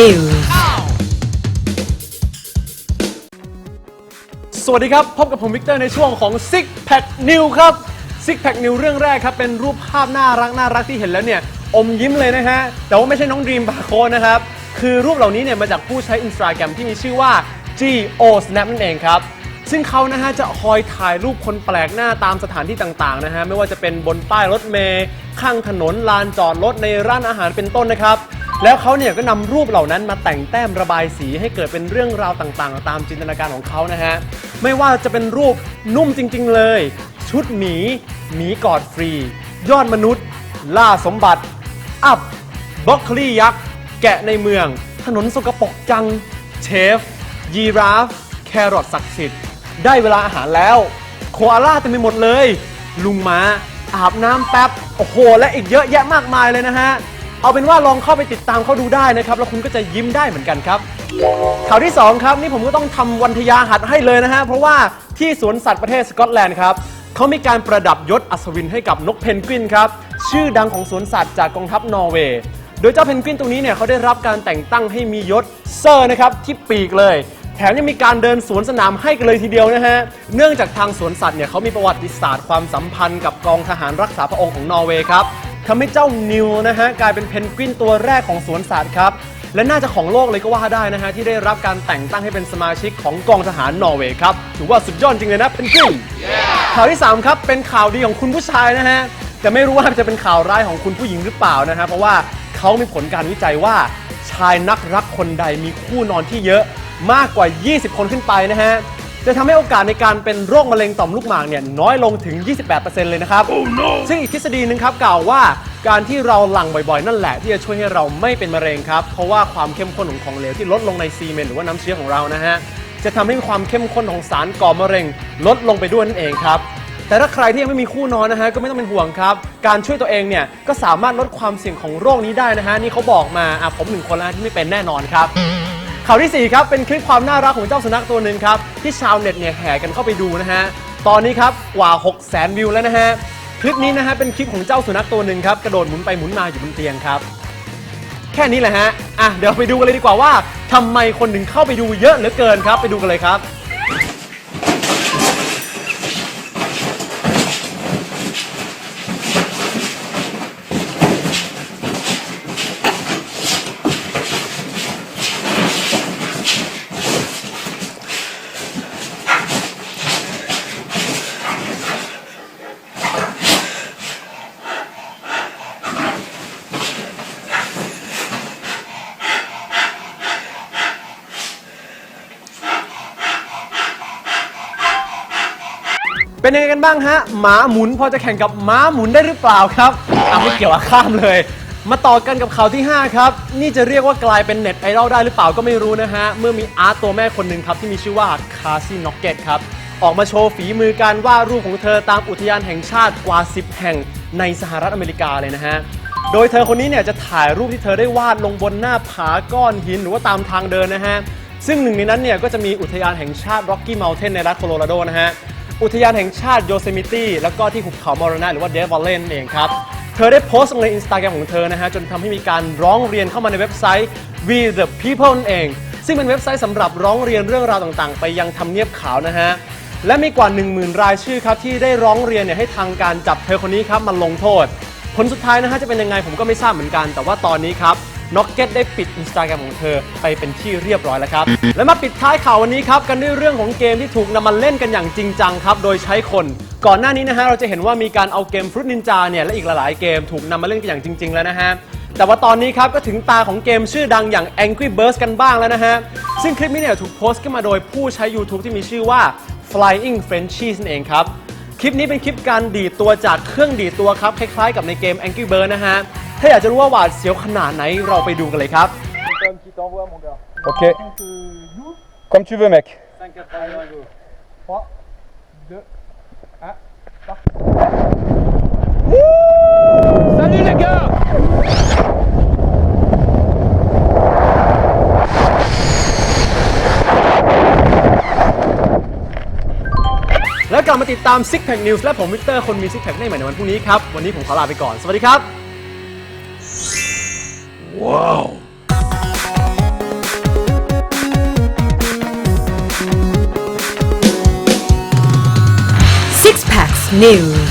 News สวัสดีครับ พบกับผมวิกเตอร์ในช่วงของ Six Pack New ครับ Six Pack New เรื่องแรกครับ เป็นรูปภาพน่ารักน่ารักที่เห็นแล้วเนี่ย อมยิ้มเลยนะฮะ แต่ว่าไม่ใช่น้องดรีมบาโคนะครับ คือรูปเหล่านี้เนี่ยมาจากผู้ใช้ Instagram ที่มีชื่อว่า Go Snap นั่นเองครับ ซึ่งเขานะฮะจะคอยถ่ายรูปคนแปลกหน้าตามสถานที่ต่างๆนะฮะไม่ว่าจะเป็นบนป้ายรถเมล์ข้างถนนลานจอดรถในร้านอาหารเป็นต้นนะครับ แล้วเขาเนี่ยก็นำรูปเหล่านั้นมาแต่งแต้มระบายสีให้เกิดเป็นเรื่องราวต่างๆ ตามจินตนาการของเขานะฮะไม่ว่าจะเป็นรูปนุ่มจริง ๆ เลย ชุดหมีหมีกอดฟรี ยอดมนุษย์ ล่าสมบัติ อัพบล็อกคลี่ยักษ์ แกะในเมือง ถนนสกปรกจัง เชฟ ยีราฟ แครอทศักดิ์สิทธิ์ ได้เวลาอาหารแล้ว โคอาล่าเต็มไปหมดเลย ลุงม้าอาบน้ำแป๊บ โอ้โห และอีกเยอะแยะมากมายเลยนะฮะ เอาเป็นว่าลองเข้าไปติดตามเขาดูได้นะครับ แล้วคุณก็จะยิ้มได้เหมือนกันครับ ข่าวที่ 2 ครับนี่ผมก็ต้องทำวันทยาหัดให้เลยนะฮะ เพราะว่าที่สวนสัตว์ประเทศสกอตแลนด์ครับเขามีการประดับยศอัศวินให้กับนกเพนกวินครับ ชื่อดังของสวนสัตว์จากกองทัพนอร์เวย์ โดยเจ้าเพนกวินตัวนี้เนี่ยเขาได้รับการแต่งตั้งให้มียศเซอร์นะครับที่ปีกเลย แถมยังมีการเดินสวนสนามให้กันเลยทีเดียวนะฮะ เนื่องจากทางสวนสัตว์เนี่ยเขามีประวัติศาสตร์ความสัมพันธ์กับกองทหารรักษาพระองค์ของนอร์เวย์ครับทำให้เจ้านิวนะฮะกลายเป็นเพนกวินตัวแรกของสวนสัตว์ครับ และน่าจะของโลกเลยก็ว่าได้นะฮะ ที่ได้รับการแต่งตั้งให้เป็นสมาชิกของกองทหารนอร์เวย์ครับ ถือว่าสุดยอดจริงเลยนะเพนกวินข่าวที่ 3 ครับ เป็นข่าวดีของคุณผู้ชายนะฮะแต่ไม่รู้ว่าจะเป็นข่าวร้ายของคุณผู้หญิงหรือเปล่านะฮะเพราะว่าเขามีผลการวิจัยว่าชายนักรักคนใดมีคู่นอนที่เยอะ มากกว่า 20 คนขึ้นไปนะฮะ จะทำให้โอกาสในการเป็นโรคมะเร็งต่อมลูกหมากเนี่ยน้อยลงถึง 28%เลยนะครับซึ่งอีกทฤษฎีหนึงครับกล่าวว่าการที่เราหลั่งบ่อยๆ นั่นแหละที่จะช่วยให้เราไม่เป็นมะเร็งครับ เพราะว่าความเข้มข้นของของเหลวที่ลดลงในซีเมนต์หรือว่าน้ำเชื้อของเรานะฮะ จะทำให้ความเข้มข้นของสารก่อมะเร็งลดลงไปด้วยนั่นเองครับ แต่ถ้าใครที่ยังไม่มีคู่นอนนะฮะก็ไม่ต้องเป็นห่วงครับ การช่วยตัวเองเนี่ยก็สามารถลดความเสี่ยงของโรคนี้ได้นะฮะนี่เขาบอกมาอะผมหนึ่งคนแล้วที่ไม่เป็นแน่นอนครับ ข่าวที่ 4 ครับ เป็นคลิปความน่ารักของเจ้าสุนัขตัวหนึ่งครับ ที่ชาวเน็ตเนี่ยแห่กันเข้าไปดูนะฮะ ตอนนี้ครับกว่า 6 0 0 0 0 0วิวแล้วนะฮะ คลิปนี้นะฮะเป็นคลิปของเจ้าสุนัขตัวหนึ่งครับ กระโดดหมุนไปหมุนมาอยู่บนเตียงครับ แค่นี้แหละฮะ อะเดี๋ยวไปดูกันเลยดีกว่าว่าทำไมคนถึงเข้าไปดูเยอะเหลือเกินครับ ไปดูกันเลยครับ เป็นยังไงกันบ้างฮะหมาหมุนพอจะแข่งกับม้าหมุนได้หรือเปล่าครับอะไม่เกี่ยวอะข้ามเลย มาต่อกันกับข่าวที่ 5 ครับ นี่จะเรียกว่ากลายเป็นเน็ตไอดอลได้หรือเปล่าก็ไม่รู้นะฮะ เมื่อมีอาร์ตตัวแม่คนหนึ่งครับที่มีชื่อว่าคาซี่น็อกเก็ตครับ ออกมาโชว์ฝีมือการวาดรูปของเธอตามอุทยานแห่งชาติกว่า 10 แห่งในสหรัฐอเมริกาเลยนะฮะโดยเธอคนนี้เนี่ยจะถ่ายรูปที่เธอได้วาดลงบนหน้าผาก้อนหินหรือว่าตามทางเดินนะฮะซึ่งหนึ่งในนั้นเนี่ยก็จะมีอุทยานแห่งชาติ Rocky Mountain ในรัฐโคโลราโดนะฮะ อุทยานแห่งชาติโยเซมิตี้แล้วก็ที่หุบเขามอรณะหรือว่าเดฟวอลเลนเองครับ เธอได้โพสต์ลงในอินสตาแกรมของเธอนะฮะ จนทำให้มีการร้องเรียนเข้ามาในเว็บไซต์ We the People นั่นเอง ซึ่งเป็นเว็บไซต์สำหรับร้องเรียนเรื่องราวต่างๆ ไปยังทำเนียบขาวนะฮะ และมีกว่า 10,000 รายชื่อครับที่ได้ร้องเรียนเนี่ยให้ทางการจับเธอคนนี้ครับมาลงโทษ ผลสุดท้ายนะฮะจะเป็นยังไงผมก็ไม่ทราบเหมือนกัน แต่ว่าตอนนี้ครับ น็อกเก็ตได้ปิดอินสตาแกรมของเธอไปเป็นที่เรียบร้อยแล้วครับ และมาปิดท้ายข่าววันนี้ครับกันด้วยเรื่องของเกมที่ถูกนำมาเล่นกันอย่างจริงจังครับโดยใช้คนก่อนหน้านี้นะฮะเราจะเห็นว่ามีการเอาเกมฟรุตนินจาเนี่ยและอีกหลายๆเกมถูกนำมาเล่นกันอย่างจริง ๆ แล้วนะฮะแต่ว่าตอนนี้ครับก็ถึงตาของเกมชื่อดังอย่าง Angry Birds กันบ้างแล้วนะฮะ ซึ่งคลิปนี้เนี่ยถูกโพสต์ขึ้นมาโดยผู้ใช้ YouTube ที่มีชื่อว่า Flying Frenchies นั่นเองครับ คลิปนี้เป็นคลิปการดีดตัวจากเครื่องดีดตัวครับ คล้ายๆกับในเกม Angry Birds นะฮะ ถ้าอยากจะรู้ว่าหวาดเสียวขนาดไหนเราไปดูกันเลยครับ Tom qui t'envoie, mon gars. Ok. Comme tu veux, mec. 3, 2, 1, parti. Salut les gars แล้วกลับมาติดตาม Six Pack News และผมวิกเตอร์คนมี Six Pack ได้ใหม่ในวันพรุ่งนี้ครับ วันนี้ผมขอลาไปก่อน สวัสดีครับ Wow. Six Packs News.